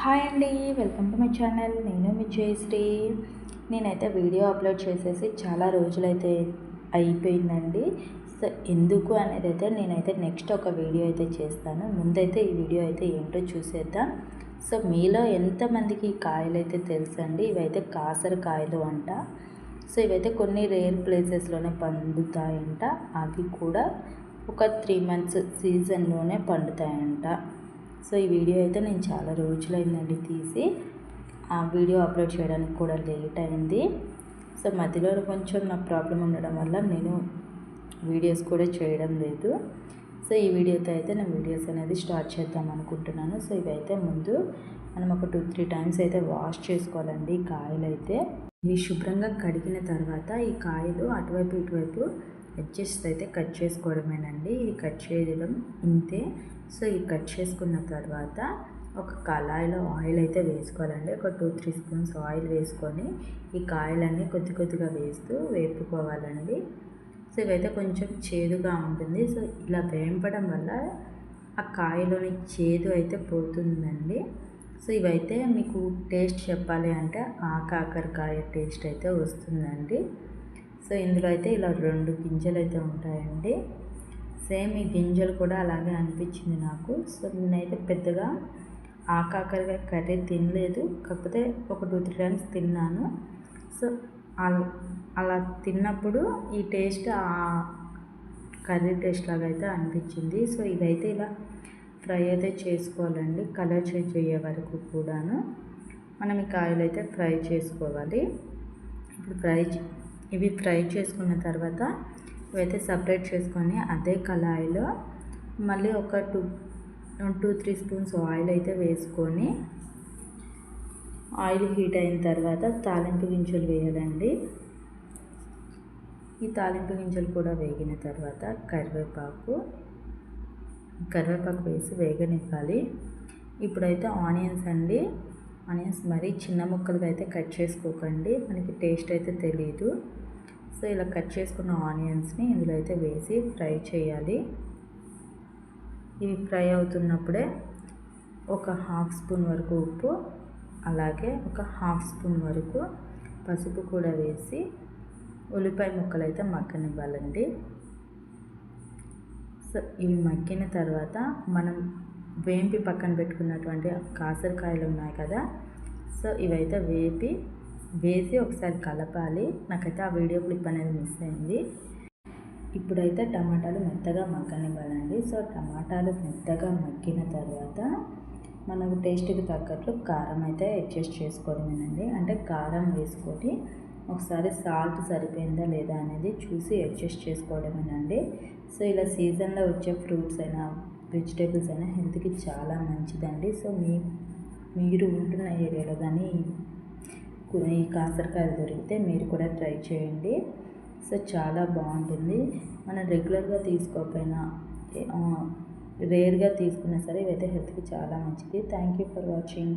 Hi అండి welcome to my channel. నేను మీ జయశ్రీ నేనైతే వీడియో అప్లోడ్ చేసేసి చాలా రోజులైతే అయిపోయిందండి. సో ఎందుకు అనేది అయితే నేనైతే నెక్స్ట్ ఒక వీడియో అయితే చేస్తాను. ముందైతే ఈ వీడియో అయితే ఏంటో చూసేద్దాం. సో మీలో ఎంతమందికి ఈ కాయలు అయితే తెలుసండి? ఇవైతే కాసర కాయలు అంట. సో ఇవైతే కొన్ని రేర్ ప్లేసెస్లోనే పండుతాయంట. అవి కూడా ఒక త్రీ మంత్స్ సీజన్లోనే పండుతాయంట. సో ఈ వీడియో అయితే నేను చాలా రోజులైందండి తీసి. ఆ వీడియో అప్లోడ్ చేయడానికి కూడా లేట్ అయింది. సో మధ్యలో కొంచెం నా ప్రాబ్లం ఉండడం వల్ల నేను వీడియోస్ కూడా చేయడం లేదు. సో ఈ వీడియోతో అయితే నేను వీడియోస్ అనేది స్టార్ట్ చేద్దాం అనుకుంటున్నాను. సో ఇవైతే ముందు మనం ఒక టూ త్రీ టైమ్స్ అయితే వాష్ చేసుకోవాలండి ఈ కాయలు అయితే ఇవి శుభ్రంగా కడిగిన తర్వాత ఈ కాయలు అటువైపు ఇటువైపు ఎడ్జెస్ అయితే కట్ చేసుకోవడమేనండి. ఇది కట్ చేయడం ఇంతే. సో ఇది కట్ చేసుకున్న తర్వాత ఒక కళాయిలో ఆయిల్ అయితే వేసుకోవాలండి. ఒక టూ త్రీ స్పూన్స్ ఆయిల్ వేసుకొని ఈ కాయలన్నీ కొద్ది కొద్దిగా వేస్తూ వేపుకోవాలండి. సో ఇవైతే కొంచెం చేదుగా ఉంటుంది. సో ఇలా వేంపడం వల్ల ఆ కాయలోని చేదు అయితే పోతుందండి. సో ఇవైతే మీకు టేస్ట్ చెప్పాలి అంటే ఆ కాకరకాయ టేస్ట్ అయితే వస్తుందండి. సో ఇందులో అయితే ఇలా రెండు గింజలు అయితే ఉంటాయండి. సేమ్ ఈ గింజలు కూడా అలాగే అనిపించింది నాకు. సో నేనైతే పెద్దగా ఆకాకరిగా కర్రీ తినలేదు. కాకపోతే ఒక టూ త్రీ టైమ్స్ తిన్నాను. సో అలా తిన్నప్పుడు ఈ టేస్ట్ ఆ కర్రీ టేస్ట్ లాగా అయితే అనిపించింది. సో ఇదైతే ఇలా ఫ్రై అయితే చేసుకోవాలండి. కలర్ చేంజ్ అయ్యే వరకు కూడాను. మనం ఈ కాయలు అయితే ఫ్రై చేసుకోవాలి. ఇప్పుడు ఫ్రై ఇవి ఫ్రై చేసుకున్న తర్వాత ఇవైతే సపరేట్ చేసుకొని అదే కళాయిలో మళ్ళీ ఒక two two three spoons oil అయితే వేసుకొని ఆయిల్ హీట్ అయిన తర్వాత తాలింపు గింజలు వేయాలండి. ఈ తాలింపు గింజలు కూడా వేగిన తర్వాత కరివేపాకు కరివేపాకు వేసి వేగనివ్వాలి. ఇప్పుడైతే ఆనియన్స్ అండి. ఆనియన్స్ మరీ చిన్న ముక్కలుగా అయితే కట్ చేసుకోకండి. మనకి టేస్ట్ అయితే తెలియదు సో ఇలా కట్ చేసుకున్న ఆనియన్స్ని ఇందులో అయితే వేసి ఫ్రై చేయాలి. ఇవి ఫ్రై అవుతున్నప్పుడే ఒక హాఫ్ స్పూన్ వరకు ఉప్పు అలాగే ఒక హాఫ్ స్పూన్ వరకు పసుపు కూడా వేసి ఉల్లిపాయ ముక్కలు అయితే మగ్గనివ్వాలండి. సో ఇవి మగ్గిన తర్వాత మనం వేంపి పక్కన పెట్టుకున్నటువంటి కాసరకాయలు ఉన్నాయి కదా సో ఇవైతే వేపి వేసి ఒకసారి కలపాలి. నాకైతే ఆ వీడియో క్లిప్ అనేది మిస్ అయింది. ఇప్పుడైతే టమాటాలు మెత్తగా మగ్గనివ్వాలండి. సో టమాటాలు మెత్తగా మగ్గిన తర్వాత మనకు టేస్ట్కి తగ్గట్లు కారం అయితే అడ్జస్ట్ చేసుకోవడమేనండి. అంటే కారం వేసుకొని ఒకసారి సాల్ట్ సరిపోయిందా లేదా అనేది చూసి అడ్జస్ట్ చేసుకోవడమేనండి. సో ఇలా సీజన్లో వచ్చే ఫ్రూట్స్ అయినా వెజిటేబుల్స్ అయినా హెల్త్కి చాలా మంచిదండి. సో మీ మీరు ఉంటున్న ఏరియాలో కానీ ఈ కాకరకాయలు దొరికితే మీరు కూడా ట్రై చేయండి. సో చాలా బాగుంటుంది. మనం రెగ్యులర్గా తీసుకోకపోయినా రేర్గా తీసుకున్నా సరే ఇవైతే హెల్త్కి చాలా మంచిది. Thank you for watching.